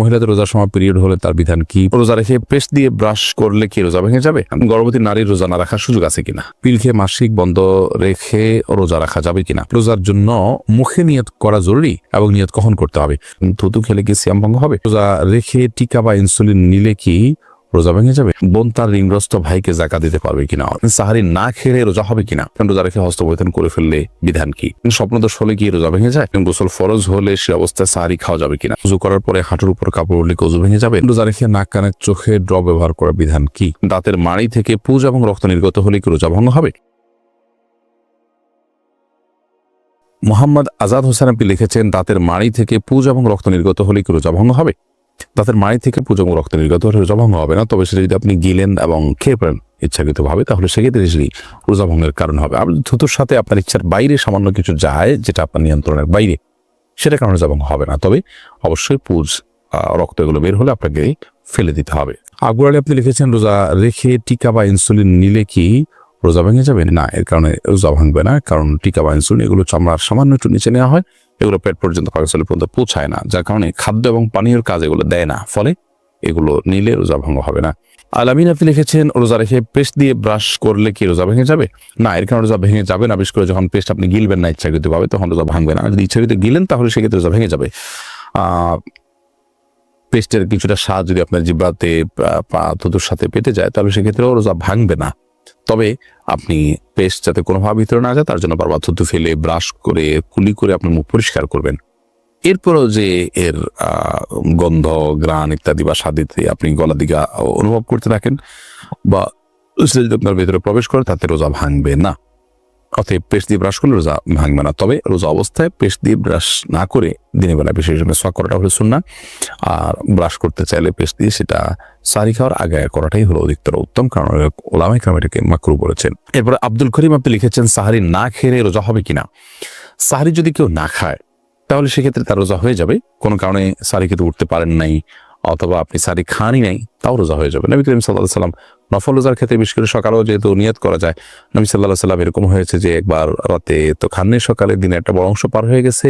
মহিলাদের রোজার সময় পিরিয়ড হলে তার বিধান কি? রোজা রেখে পেস্ট দিয়ে ব্রাশ করলে কি রোজা ভেঙে যাবে? গর্ভবতী নারীর রোজা না রাখার সুযোগ আছে কিনা? পিল খেয়ে মাসিক বন্ধ রেখে রোজা রাখা যাবে কিনা? রোজার জন্য মুখে নিয়ত করা জরুরি এবং নিয়ত কখন করতে হবে? থুতু খেলে কি সিয়াম ভঙ্গ হবে? রোজা রেখে টিকা বা ইনসুলিন নিলে কি রোজা ভেঙে যাবে? বোন তার ঋণগ্রস্ত ভাইকে জাকা দিতে পারবে কিনা? সাহারি না খেলে রোজা হবে কিনা? রোজা রেখে হস্তবৈধন করে ফেললে বিধান কি? স্বপ্নদোষ হলে কি রোজা ভেঙে যায় গোসল ফরজ হলে সে অবস্থায় সাহারি খাওয়া যাবে কিনা? উজু করার পরে হাঁটুর উপর কাপড় উঠলে উজু ভেঙে যাবে? রোজা রেখে নাক কানের চোখে ড্র ব্যবহার করার বিধান কি? দাঁতের মাড়ি থেকে পুজ এবং রক্ত নির্গত হলে কি রোজা ভঙ্গ হবে? মোহাম্মদ আজাদ হোসেন আপনি লিখেছেন, দাঁতের মাড়ি থেকে পুজ এবং রক্ত নির্গত হলে কি রোজা ভঙ্গ হবে? দাঁতের মাড়ি থেকে পুজ এবং রক্ত নির্গত হলে রোজা ভঙ্গ হবে না। তবে সেটা যদি আপনি গিলেন এবং খেয়ে পড়েন ইচ্ছাকৃতভাবে, তাহলে সেক্ষেত্রে সেটি রোজা ভঙ্গের কারণ হবে। আর ধুতুর সাথে আপনার ইচ্ছার বাইরে সামান্য কিছু যায়, যেটা আপনার নিয়ন্ত্রণের বাইরে সেটা কারণে রোজা ভঙ্গ হবে না। তবে অবশ্যই পুজ রক্ত এগুলো বের হলে আপনাকে ফেলে দিতে হবে। আকবর আপনি লিখেছেন, রোজা রেখে টিকা বা ইনসুলিন নিলে কি রোজা ভেঙে যাবে? না, এর কারণে রোজা ভাঙবে না, কারণ টিকা বা ইনসুলিন, এগুলো চামড়ার সামান্য একটু নিচে নেওয়া হয়। এগুলো পেট পর্যন্ত পাকস্থলী পর্যন্ত পৌঁছায় না, যার কারণে খাদ্য এবং পানীয় কাজ এগুলো দেয় না। ফলে এগুলো নিলে রোজা ভঙ্গ হবে না। আলামিন আপনি লিখেছেন, রোজা রেখে পেস্ট দিয়ে ব্রাশ করলে কি রোজা ভেঙে যাবে? না, এর কারণে রোজা ভেঙে যাবে না। বিশেষ করে যখন পেস্ট আপনি গিলবেন না ইচ্ছাকৃত ভাবে তখন রোজা ভাঙবে না। যদি ইচ্ছাকৃত গিলেন, তাহলে সেক্ষেত্রে রোজা ভেঙে যাবে। পেস্টের কিছুটা স্বাদ যদি আপনার জিব্রাতে পা, থুতুর সাথে পেটে যায়, তাহলে সেক্ষেত্রেও রোজা ভাঙবে না। তবে আপনি পেস্ট যাতে কোনোভাবে ভিতরে না যায়, তার জন্য বারবার থুতু ফেলে ব্রাশ করে, কুলি করে আপনি মুখ পরিষ্কার করবেন। এরপরও যে এর গন্ধ গ্রান ইত্যাদি বা স্বাদিতে আপনি গলা দিঘা অনুভব করতে থাকেন, বা যদি আপনার ভিতরে প্রবেশ করে, তাতে রোজা ভাঙবে না। অতএব পেস্ট দিয়ে ব্রাশ করলে রোজা ভাঙবে না। তবে রোজা অবস্থায় পেস্ট দিয়ে ব্রাশ না করে দিনের বেলা বিশেষ করে সোয়া করাটা হলো শুননা আর ব্রাশ করতে চাইলে পেস্ট দিয়ে সেটা সারি খাওয়ার আগে করাটাই হলো অধিকতর উত্তম, কারণ ওলামাই কালাম এটাকে মাকরু বলেছেন। এরপরে আব্দুল করিম আপনি লিখেছেন, সাহারি না খেয়ে রোজা হবে কিনা? সাহারি যদি কেউ না খায়, তাহলে সেক্ষেত্রে তার রোজা হয়ে যাবে। কোনো কারণে সারি খেতে উঠতে পারেন নাই অথবা আপনি সারি খানই নাই, তাও রোজা হয়ে যাবে। নবী করিম সাল্লাহ সাল্লাম নফল রোজার ক্ষেত্রে বিশেষ করে সকালেও যেহেতু নিয়ত করা যায়, নবী সাল্লাহ সাল্লাম এরকম হয়েছে যে একবার রাতে তো খাননি সকালে দিনে একটা বড় অংশ পার হয়ে গেছে,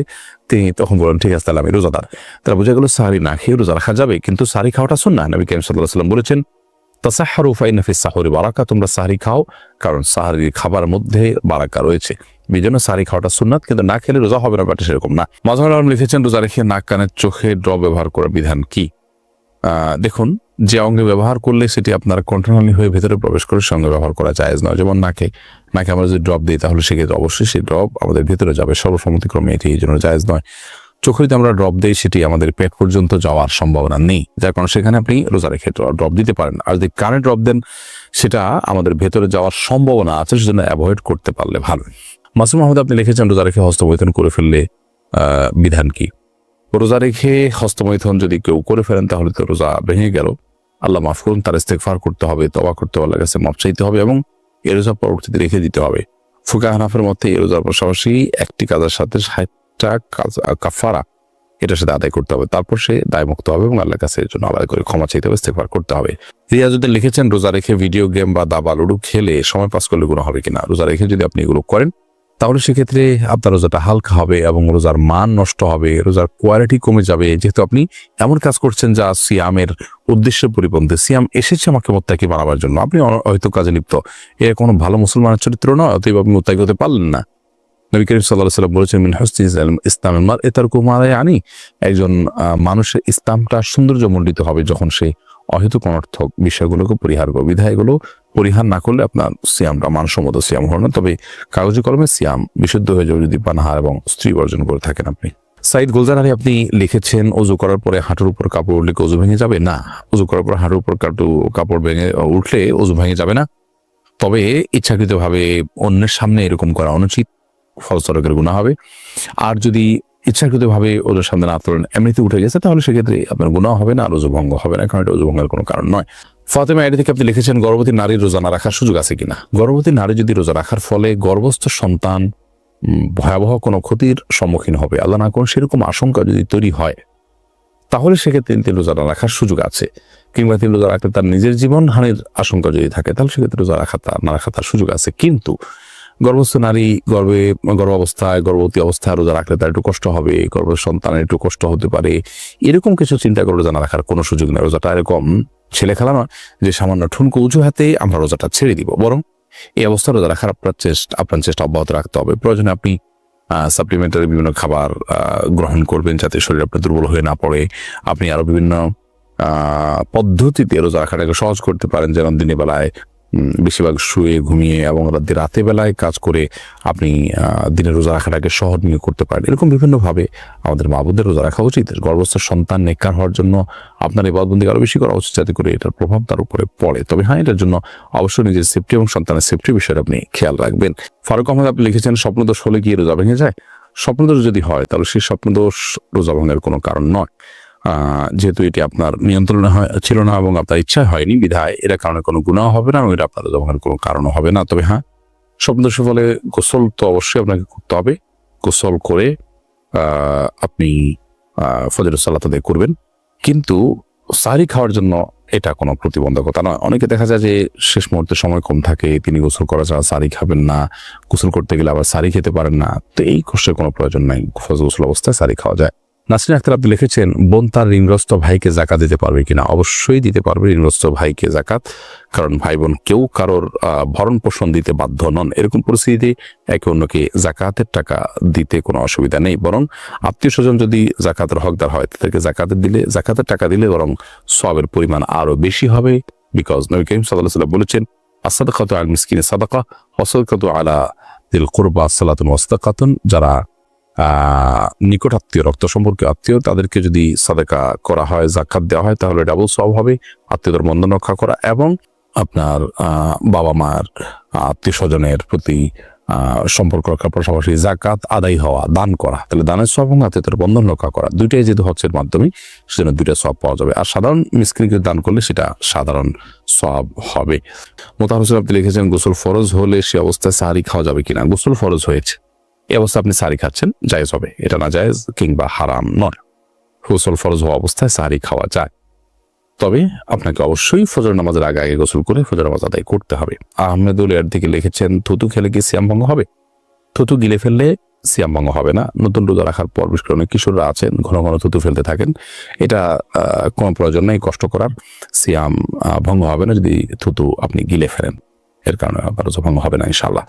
তিনি তখন বলেন ঠিক আছে, তাহলে আমি রোজাদার। তারা বোঝা গেল সাহারি না খেয়ে রোজা রাখা যাবে, কিন্তু সাহারি খাওয়াটা শুন না নবী করিম সাল্লাহ সাল্লাম বলেছেন তোমরা খাও, কারণ খাবার মধ্যে রয়েছে। এই জন্য সাহারি খাওয়াটা কিন্তু না খেলে রোজা হবে না, ব্যাপারটা সেরকম না। আলম লিখেছেন, রোজা রেখে নাক কানের চোখে ড্র ব্যবহার করার বিধান কি? দেখুন, যে অঙ্গে ব্যবহার করলে সেটি আপনার কন্ট্রোনালি হয়ে ভেতরে প্রবেশ করে সঙ্গে ব্যবহার করা যায় নয়। যেমন নাকে নাকে আমরা যদি ড্রপ দিই, তাহলে সেক্ষেত্রে অবশ্যই সেই ড্রপ আমাদের ভেতরে যাবে। সর্বসম্মতিক্রমে এটি এই জন্য জায়েজ নয়। চোখে যদি আমরা ড্রপ দিই, সেটি আমাদের পেট পর্যন্ত যাওয়ার সম্ভাবনা নেই। যার কারণে সেখানে আপনি রোজা রেখে ড্রপ দিতে পারেন। আর যদি কানে ড্রপ দেন, সেটা আমাদের ভেতরে যাওয়ার সম্ভাবনা আছে, সেজন্য অ্যাভয়েড করতে পারলে ভালো মাসুম আহমদ, আপনি লিখেছেন রোজা রেখে হস্তমৈথন করে ফেললে বিধান কি? রোজা রেখে হস্তমৈথন যদি কেউ করে ফেলেন, তাহলে তো রোজা ভেঙে গেল। আল্লাহ মাফ করুন, তার ইস্তেকফার করতে হবে তবা করতে হবে কাছে মাফ চাইতে হবে এবং এ রোজা পরবর্তীতে রেখে দিতে হবে। ফুকা হানাফের মধ্যে এই রোজার পাশাপাশি একটি কাজের সাথে ষাটটা কাজ- কাফারা এটার সাথে আদায় করতে হবে। তারপর সে দায়মুক্ত হবে এবং আল্লাহর কাছে এর জন্য আলাদা করে ক্ষমা চাইতে হবে ইস্তেকফার করতে হবে। রিয়াজুদ্দিন লিখেছেন, রোজা রেখে ভিডিও গেম বা দাবা, লুডু খেলে সময় পাস করলে গুণ হবে কিনা? রোজা রেখে যদি আপনি এগুলো করেন তাহলে সেক্ষেত্রে আপনার রোজাটা হালকা হবে এবং রোজার মান নষ্ট হবে, রোজার কোয়ালিটি কমে যাবে। যেহেতু আপনি এমন কাজ করছেন যা সিয়ামের উদ্দেশ্য পরিপন্থী সিয়াম এসেছে আমাকে মোত্তাকি বানাবার জন্য। আপনি হয়তো কাজে লিপ্ত। এর কোনো ভালো মুসলমানের চরিত্র নয়, অতএব আপনি মোত্তাকি হতে পারলেন না। নবী করিম সাল্লাহ সাল্লাম বলেছেন, মিন হস্তি ইসলামের মার কুমারে আনি। একজন মানুষের ইসলামটা সৌন্দর্যমণ্ডিত হবে যখন সে অহেতুক অনর্থক বিষয়গুলোকে পরিহার করবে। বিধায় এগুলো পরিহার না করলে আপনার সিয়ামটা মানসম্মত সিয়াম হবে না। তবে কাগজে কলমে সিয়াম বিশুদ্ধ হয়ে যাবে যদি পানাহার এবং স্ত্রী বর্জন করে থাকেন আপনি। সাইদ গুলজার আলী আপনি লিখেছেন অজু করার পরে হাঁটুর উপর কাপড় উঠলে অজু ভেঙে যাবে? না অজু করার পর হাঁটুর উপর কাটু কাপড় ভেঙে, উঠলে অজু ভেঙে যাবে না। তবে ইচ্ছাকৃতভাবে অন্যের সামনে এরকম করা অনুচিত ফলস্বরকের গুণা হবে। আর যদি ইচ্ছাকৃতভাবে ওদের সামনে না তোলেন, এমনিতে উঠে গেছে, তাহলে সেক্ষেত্রে আপনার গুণা হবে না আর রোজু ভঙ্গ হবে না, কারণ এটা রোজু ভঙ্গের কোনো কারণ নয়। ফাতেমা, এটি থেকে আপনি লিখেছেন, গর্ভবতী নারীর রোজা না রাখার সুযোগ আছে কিনা? গর্ভবতী নারী যদি রোজা রাখার ফলে গর্ভস্থ সন্তান ভয়াবহ কোনো ক্ষতির সম্মুখীন হবে। আল্লাহ না করুন সেরকম আশঙ্কা যদি তৈরি হয়, তাহলে সেক্ষেত্রে তিনি রোজা না রাখার সুযোগ আছে। কিংবা তিনি রোজা রাখতে তার নিজের জীবন হানির আশঙ্কা যদি থাকে, তাহলে সেক্ষেত্রে রোজা রাখা তার না রাখা তার সুযোগ আছে। কিন্তু গর্ভস্থ নারী গর্ভে, গর্ভাবস্থায়, গর্ভবতী অবস্থায় রোজা রাখলে তার একটু কষ্ট হবে গর্ভ সন্তানের একটু কষ্ট হতে পারে। এরকম কিছু চিন্তা করে রোজা রাখার কোনো সুযোগ নেই। রোজাটা এরকম ছেলে খেলা নয় যে সামান্য ঠুনকো উঁচু হাতে আমরা রোজাটা ছেড়ে দিব। বরং এই অবস্থা রোজা রাখার আপনার চেষ্টা আপনার চেষ্টা অব্যাহত রাখতে হবে। প্রয়োজনে আপনি সাপ্লিমেন্টারি বিভিন্ন খাবার গ্রহণ করবেন যাতে শরীর আপনার দুর্বল হয়ে না পড়ে। আপনি আরও বিভিন্ন পদ্ধতিতে রোজা রাখাটাকে সহজ করতে পারেন। যেমন দিনের বেলায় বেশিরভাগ শুয়ে ঘুমিয়ে এবং রাতে বেলায় কাজ করে আপনি দিনের রোজা রাখাটাকে সহনীয় করতে পারেন। এরকম বিভিন্নভাবে আমাদের মা বোনদের রোজা রাখা উচিত। গর্ভস্থ সন্তান নেকার হওয়ার জন্য আপনার এই বদবন্দি আরও বেশি করা উচিত যাতে করে এটার প্রভাব তার উপরে পড়ে। তবে হ্যাঁ এটার জন্য অবশ্যই নিজের সেফটি এবং সন্তানের সেফটি বিষয়ে আপনি খেয়াল রাখবেন। ফারুক আহমদ, আপনি লিখেছেন, স্বপ্নদোষ হলে গিয়ে রোজা ভেঙে যায়? স্বপ্নদোষ যদি হয়, তাহলে সেই স্বপ্নদোষ রোজা ভাঙার কোনো কারণ নয়। যেহেতু এটি আপনার নিয়ন্ত্রণে ছিল না এবং আপনার ইচ্ছা হয়নি বিধায় এর কারণে কোনো গুণাও হবে না এবং এটা আপনার রোজা কোনো কারণও হবে না। তবে হ্যাঁ স্বপ্নদোষের ফলে গোসল তো অবশ্যই আপনাকে করতে হবে। গোসল করে আপনি আহ, ফজরের সালাত করবেন। কিন্তু সারি খাওয়ার জন্য এটা কোনো প্রতিবন্ধকতা নয়। অনেকে দেখা যায় যে শেষ মুহূর্তে সময় কম থাকে তিনি গোসল করা ছাড়া সারি খাবেন না গোসল করতে গেলে আবার সারি খেতে পারেন না। তো এই কষ্টের কোনো প্রয়োজন নাই। ফজর গোসল অবস্থায় সারি খাওয়া যায়। নাসরিন আক্তার আপনি লিখেছেন, বোন তার ঋণগ্রস্ত ভাইকে জাকাত দিতে পারবে কিনা? অবশ্যই দিতে পারবে ঋণগ্রস্ত ভাইকে জাকাত, কারণ ভাই বোন কেউ কারোর ভরণ পোষণ দিতে বাধ্য নন। এরকম পরিস্থিতিতে একে অন্যকে জাকাতের টাকা দিতে কোনো অসুবিধা নেই। বরং আত্মীয় স্বজন যদি জাকাতের হকদার হয়, তাদেরকে জাকাতের দিলে, জাকাতের টাকা দিলে বরং সবের পরিমাণ আরও বেশি হবে। বিকজ নবী করিম সাল্লাহ সাল্লাম বলেছেন আসাদাকাত আল মিসকিনে সাদাকা অসাদাকাত আলা দিল কোরবা, সালাতুন ওয়াস্তাকাতুন যারা নিকট আত্মীয়, রক্ত সম্পর্কে আত্মীয়, তাদেরকে যদি সাদাকা করা হয়, জাকাত দেওয়া হয়, তাহলে ডাবল সব হবে, আত্মীয়দের বন্ধন রক্ষা করা এবং আপনার বাবা মার আত্মীয় স্বজনের প্রতি সম্পর্ক রক্ষার পাশাপাশি জাকাত আদায় হওয়া, দান করা, তাহলে দানের সব এবং আত্মীয়তার বন্ধন রক্ষা করা, দুইটাই যেহেতু হচ্ছে মাধ্যমে, সেজন্য দুইটা সব পাওয়া যাবে। আর সাধারণ মিসকিনকে দান করলে, সেটা সাধারণ সব হবে। মোতাহার হোসেন আপনি লিখেছেন, গোসল ফরজ হলে সে অবস্থায় সাহারি খাওয়া যাবে কিনা? গোসল ফরজ হয়েছে। এই অবস্থায় আপনি সারি খাচ্ছেন, জায়েজ হবে। এটা না জায়েজ কিংবা হারাম নয়। গোসল ফরজ হওয়া অবস্থায় সারি খাওয়া যায়। তবে আপনাকে অবশ্যই ফজর নামাজের আগে আগে গোসল করে ফজর নামাজ আদায় করতে হবে। আহমেদুল এর দিকে লিখেছেন, থুতু খেলে কি সিয়াম ভঙ্গ হবে? থুতু গিলে ফেললে সিয়াম ভঙ্গ হবে না। নতুন রোজা রাখার পর করে কিশোররা আছেন, ঘন ঘন থুতু ফেলতে থাকেন। এটা কোনো প্রয়োজন নেই, কষ্ট করার। সিয়াম ভঙ্গ হবে না যদি থুতু আপনি গিলে ফেলেন। এর কারণে রোজা ভঙ্গ হবে না ইনশাল্লাহ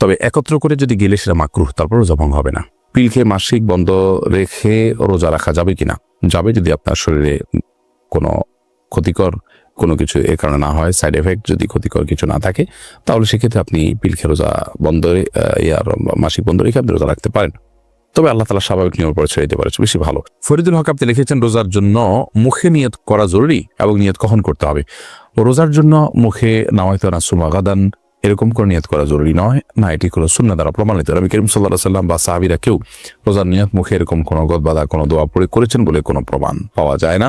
তবে একত্র করে যদি গেলে সেটা মাকরুহ, তারপর রোজা ভঙ্গ হবে না। পিল খেয়ে মাসিক বন্ধ রেখে রোজা রাখা যাবে কিনা? যাবে যদি আপনার শরীরে কোনো ক্ষতিকর কোনো কিছু এ কারণে না হয় সাইড এফেক্ট যদি ক্ষতিকর কিছু না থাকে, তাহলে সেক্ষেত্রে আপনি পিল খেয়ে রোজা বন্ধ ইয়ার মাসিক বন্ধ রেখে আপনি রোজা রাখতে পারেন। তবে আল্লাহ তালা স্বাভাবিক নিয়ম পরে ছেড়ে দিতে পারে বেশি ভালো। ফরিদুল হক আপনি লিখেছেন, রোজার জন্য মুখে নিয়ত করা জরুরি এবং নিয়ত কখন করতে হবে? রোজার জন্য মুখে নামাইতে না সুমাগাদান এরকম করে নিয়ত করা জরুরি নয়। না, এটি কোনো শূন্য দ্বারা প্রমাণিত। রবি করিম সাল্লাহ সাল্লাম বা সাহাবিরা কেউ রোজার নিয়ত মুখে এরকম কোনো গদবাদা, কোনো দোয়া পড়ে করেছেন বলে কোনো প্রমাণ পাওয়া যায় না।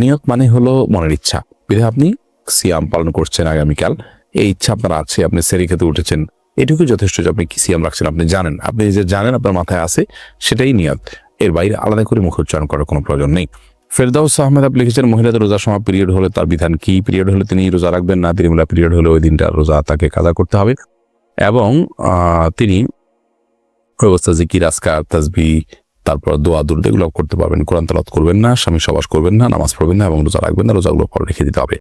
নিয়ত মানে হলো মনের ইচ্ছা। বিধে আপনি সিয়াম পালন করছেন আগামীকাল। এই ইচ্ছা আপনার আছে, আপনি সেরি খেতে উঠেছেন। এটুকু যথেষ্ট যে আপনি কি সিয়াম রাখছেন আপনি জানেন। আপনি যে জানেন আপনার মাথায় আছে, সেটাই নিয়ত। এর বাইরে আলাদা করে মুখ উচ্চারণ করার কোনো প্রয়োজন নেই। ফেরদাউস আহমেদ আপনি লিখেছেন, মহিলাদের রোজা সময় পিরিয়ড হলে তার বিধান কি? পিরিয়ড হলে তিনি রোজা রাখবেন না? তিনি পিরিয়ড হলে ওই দিনটা রোজা তাকে কাজা করতে হবে। এবং তিনি অবস্থা, জিকির আসকার তাজবি তারপর দোয়া, দুর্দ, এগুলো করতে পারবেন। কোরআন তালাত করবেন না, স্বামী সবাস করবেন না, নামাজ পড়বেন না এবং রোজা রাখবেন না, রোজাগুলো পরে রেখে দিতে হবে।